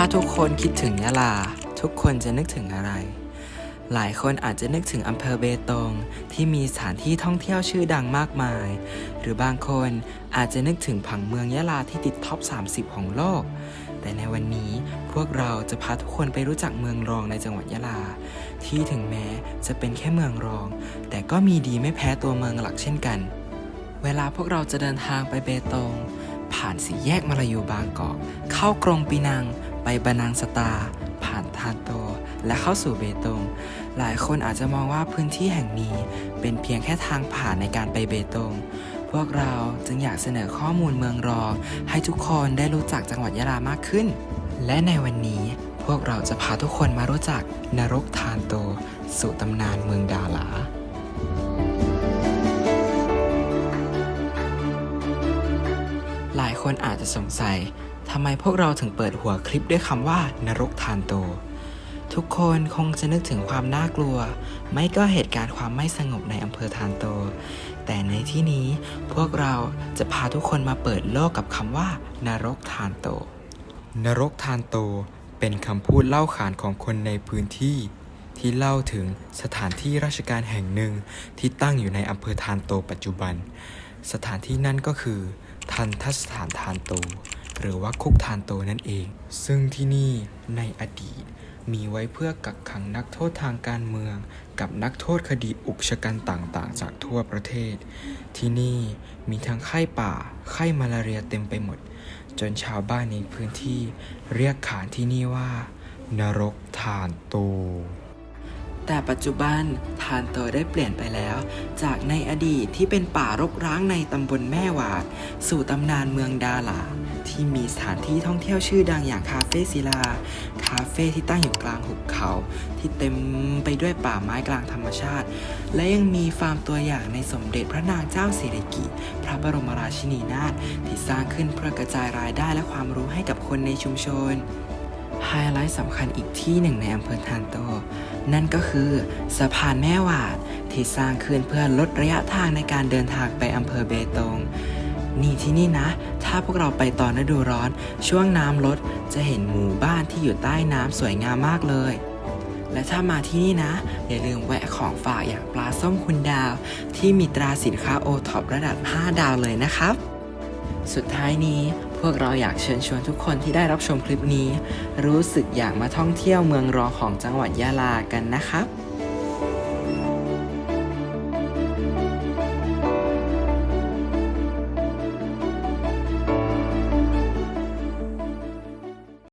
าทุกคนคิดถึงยะลา ทุกคนจะนึกถึงอะไร หลายคนอาจจะนึกถึงอำเภอเบตง ที่มีสถานที่ท่องเที่ยวชื่อดังมากมาย หรือบางคนอาจจะนึกถึงผังเมืองยะลาที่ติดท็อป 30 ของโลก แต่ในวันนี้พวกเราจะพาทุกคนไปรู้จักเมืองรองในจังหวัดยะลา ที่ถึงแม้จะเป็นแค่เมืองรอง แต่ก็มีดีไม่แพ้ตัวเมืองหลักเช่นกัน เวลาพวกเราจะเดินทางไปเบตงผ่านสี่แยกมาลายูบางกอก เข้ากรงปีนัง ไปบานังสตา ผ่านทานโต และเข้าสู่เบตง หลายคนอาจจะมองว่าพื้นที่แห่งนี้เป็นเพียงแค่ทางผ่านในการไปเบตง พวกเราจึงอยากเสนอข้อมูลเมืองรอง ให้ทุกคนได้รู้จักจังหวัดยะลามากขึ้น และในวันนี้พวกเราจะพาทุกคนมารู้จักนรกทานโต สู่ตำนานเมืองดาหลาหลายคนอาจจะสงสัย ทำไมพวกเราถึงเปิดหัวคลิปด้วยคำว่านรกทานโต ทุกคนคงจะนึกถึงความน่ากลัว ไม่ก็เหตุการณ์ความไม่สงบในอำเภอทานโต แต่ในที่นี้พวกเราจะพาทุกคนมาเปิดโลกกับคำว่านรกทานโต นรกทานโตเป็นคำพูดเล่าขานของคนในพื้นที่ ที่เล่าถึงสถานที่ราชการแห่งหนึ่งที่ตั้งอยู่ในอำเภอทานโตปัจจุบัน สถานที่นั่นก็คือ ทันทสถานทานโต หรือว่าคุกทานโตนั่นเอง ซึ่งที่นี่ในอดีต มีไว้เพื่อกักขังนักโทษทางการเมือง กับนักโทษคดีอุกชะกันต่างๆ จากทั่วประเทศ ที่นี่มีทั้งไข้ป่าไข้มาลาเรียเต็มไปหมด จนชาวบ้านในพื้นที่เรียกขานที่นี่ว่า นรกทานโตแต่ปัจจุบันทานโตได้เปลี่ยนไปแล้ว จากในอดีตที่เป็นป่ารกร้างในตำบลแม่หวาด สู่ตำนานเมืองดาหลา ที่มีสถานที่ท่องเที่ยวชื่อดังอย่างคาเฟ่ศิลา คาเฟ่ที่ตั้งอยู่กลางหุบเขา ที่เต็มไปด้วยป่าไม้กลางธรรมชาติ และยังมีฟาร์มตัวอย่างในสมเด็จพระนางเจ้าสิริกิติ์พระบรมราชินีนาถที่สร้างขึ้นเพื่อกระจายรายได้และความรู้ให้กับคนในชุมชนไฮไลท์สำคัญอีกที่หนึ่งในอำเภอทานโต นั่นก็คือสะพานแม่หวาดที่สร้างขึ้นเพื่อลดระยะทางในการเดินทางไปอำเภอเบตง นี่ที่นี่นะ ถ้าพวกเราไปตอนฤดูร้อน ช่วงน้ำลดจะเห็นหมู่บ้านที่อยู่ใต้น้ำสวยงามมากเลย และถ้ามาที่นี่นะ อย่าลืมแวะของฝากอย่างปลาส้มคุณดาว ที่มีตราสินค้าโอท็อประดับ 5 ดาวเลยนะครับ สุดท้ายนี้พวกเราอยากเชิญชวนทุกคนที่ได้รับชมคลิปนี้ รู้สึกอยากมาท่องเที่ยวเมืองรองของจังหวัดยะลากันนะครับ